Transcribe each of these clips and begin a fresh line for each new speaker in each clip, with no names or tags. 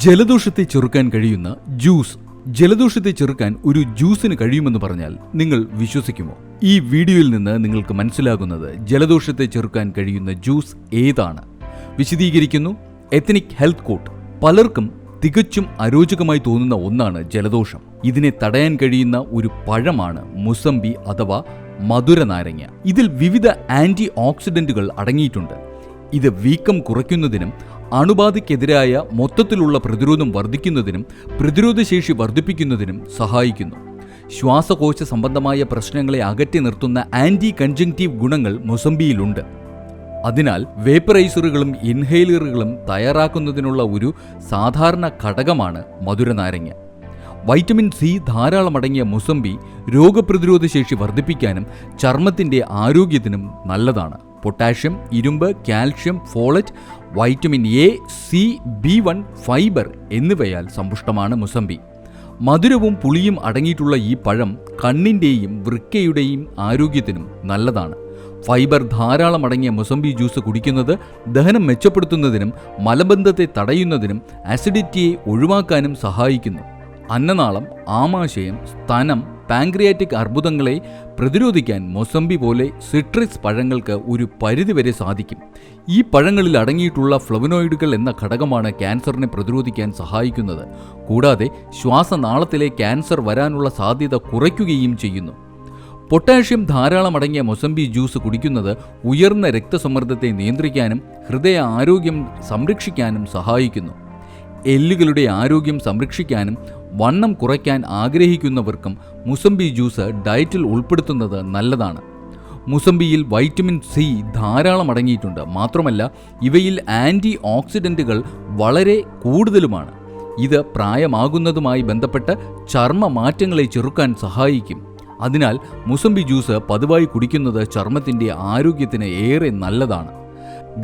ജലദോഷത്തെ ചെറുക്കാൻ കഴിയുന്ന ജ്യൂസ്. ജലദോഷത്തെ ചെറുക്കാൻ ഒരു ജ്യൂസിന് കഴിയുമെന്ന് പറഞ്ഞാൽ നിങ്ങൾ വിശ്വസിക്കുമോ? ഈ വീഡിയോയിൽ നിന്ന് നിങ്ങൾക്ക് മനസ്സിലാകുന്നത് ജലദോഷത്തെ ചെറുക്കാൻ കഴിയുന്ന ജ്യൂസ് ഏതാണ്? വിശദീകരിക്കുന്നു എത്തനിക് ഹെൽത്ത് കോട്ട്. പലർക്കും തികച്ചും അരോചകമായി തോന്നുന്ന ഒന്നാണ് ജലദോഷം. ഇതിനെ തടയാൻ കഴിയുന്ന ഒരു പഴമാണ് മുസംബി അഥവാ മധുര നാരങ്ങ. ഇതിൽ വിവിധ ആന്റി ഓക്സിഡന്റുകൾ അടങ്ങിയിട്ടുണ്ട്. ഇത് വീക്കം കുറയ്ക്കുന്നതിനും അണുബാധയ്ക്കെതിരായ മൊത്തത്തിലുള്ള പ്രതിരോധം വർദ്ധിക്കുന്നതിനും പ്രതിരോധശേഷി വർദ്ധിപ്പിക്കുന്നതിനും സഹായിക്കുന്നു. ശ്വാസകോശ സംബന്ധമായ പ്രശ്നങ്ങളെ അകറ്റി നിർത്തുന്ന ആന്റി കൺജങ്റ്റീവ് ഗുണങ്ങൾ മൊസംബിയിലുണ്ട്. അതിനാൽ വേപ്പറൈസറുകളും ഇൻഹെയിലറുകളും തയ്യാറാക്കുന്നതിനുള്ള ഒരു സാധാരണ ഘടകമാണ് മധുരനാരങ്ങ. വൈറ്റമിൻ സി ധാരാളമടങ്ങിയ മുസംബി രോഗപ്രതിരോധ ശേഷി വർദ്ധിപ്പിക്കാനും ചർമ്മത്തിന്റെ ആരോഗ്യത്തിനും നല്ലതാണ്. പൊട്ടാഷ്യം ഇരുമ്പ് calcium folate vitamin A C B one fibre എന്നിവയാൽ സമ്പുഷ്ടമാണ് മുസംബി മധുരവും പുളിയും അടങ്ങിയിട്ടുള്ള ഈ പഴം കണ്ണിന്റെയും വൃക്കയുടെയും ആരോഗ്യത്തിനും നല്ലതാണ്. ഫൈബർ ധാരാളം അടങ്ങിയ മുസംബി ജ്യൂസ് കുടിക്കുന്നത് ദഹനം മെച്ചപ്പെടുത്തുന്നതിനും മലബന്ധത്തെ തടയുന്നതിനും അസിഡിറ്റിയെ ഒഴിവാക്കാനും സഹായിക്കുന്നു. അന്നനാളം ആമാശയം സ്തനം പാങ്ക്രിയാറ്റിക് അർബുദങ്ങളെ പ്രതിരോധിക്കാൻ മൊസംബി പോലെ സിട്രിസ് പഴങ്ങൾക്ക് ഒരു പരിധിവരെ സാധിക്കും. ഈ പഴങ്ങളിൽ അടങ്ങിയിട്ടുള്ള ഫ്ലവനോയിഡുകൾ എന്ന ഘടകമാണ് ക്യാൻസറിനെ പ്രതിരോധിക്കാൻ സഹായിക്കുന്നത്. കൂടാതെ ശ്വാസനാളത്തിലെ ക്യാൻസർ വരാനുള്ള സാധ്യത കുറയ്ക്കുകയും ചെയ്യുന്നു. പൊട്ടാഷ്യം ധാരാളം അടങ്ങിയ മൊസംബി ജ്യൂസ് കുടിക്കുന്നത് ഉയർന്ന രക്തസമ്മർദ്ദത്തെ നിയന്ത്രിക്കാനും ഹൃദയ ആരോഗ്യം സംരക്ഷിക്കാനും സഹായിക്കുന്നു. എല്ലുകളുടെ ആരോഗ്യം സംരക്ഷിക്കാനും വണ്ണം കുറയ്ക്കാൻ ആഗ്രഹിക്കുന്നവർക്കും മുസംബി ജ്യൂസ് ഡയറ്റിൽ ഉൾപ്പെടുത്തുന്നത് നല്ലതാണ്. മുസംബിയിൽ വൈറ്റമിൻ സി ധാരാളം അടങ്ങിയിട്ടുണ്ട്. മാത്രമല്ല ഇവയിൽ ആന്റി ഓക്സിഡന്റുകൾ വളരെ കൂടുതലുമാണ്. ഇത് പ്രായമാകുന്നതുമായി ബന്ധപ്പെട്ട് ചർമ്മ മാറ്റങ്ങളെ ചെറുക്കാൻ സഹായിക്കും. അതിനാൽ മുസംബി ജ്യൂസ് പതിവായി കുടിക്കുന്നത് ചർമ്മത്തിന്റെ ആരോഗ്യത്തിന് ഏറെ നല്ലതാണ്.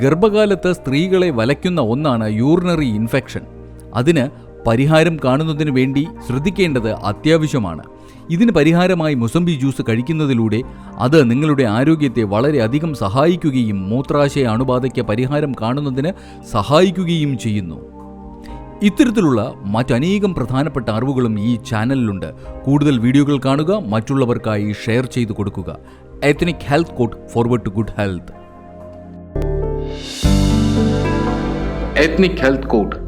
ഗർഭകാലത്ത് സ്ത്രീകളെ വലയ്ക്കുന്ന ഒന്നാണ് യൂറിനറി ഇൻഫെക്ഷൻ. അതിന് പരിഹാരം കാണുന്നതിന് വേണ്ടി ശ്രദ്ധിക്കേണ്ടത് അത്യാവശ്യമാണ്. ഇതിന് പരിഹാരമായി മുസംബി ജ്യൂസ് കഴിക്കുന്നതിലൂടെ അത് നിങ്ങളുടെ ആരോഗ്യത്തെ വളരെയധികം സഹായിക്കുകയും മൂത്രാശയ അണുബാധയ്ക്ക് പരിഹാരം കാണുന്നതിന് സഹായിക്കുകയും ചെയ്യുന്നു. ഇത്തരത്തിലുള്ള മറ്റനേകം പ്രധാനപ്പെട്ട അറിവുകളും ഈ ചാനലിലുണ്ട്. കൂടുതൽ വീഡിയോകൾ കാണുക മറ്റുള്ളവർക്കായി ഷെയർ ചെയ്തു കൊടുക്കുക. Ethnic health court forward to good health
ethnic health code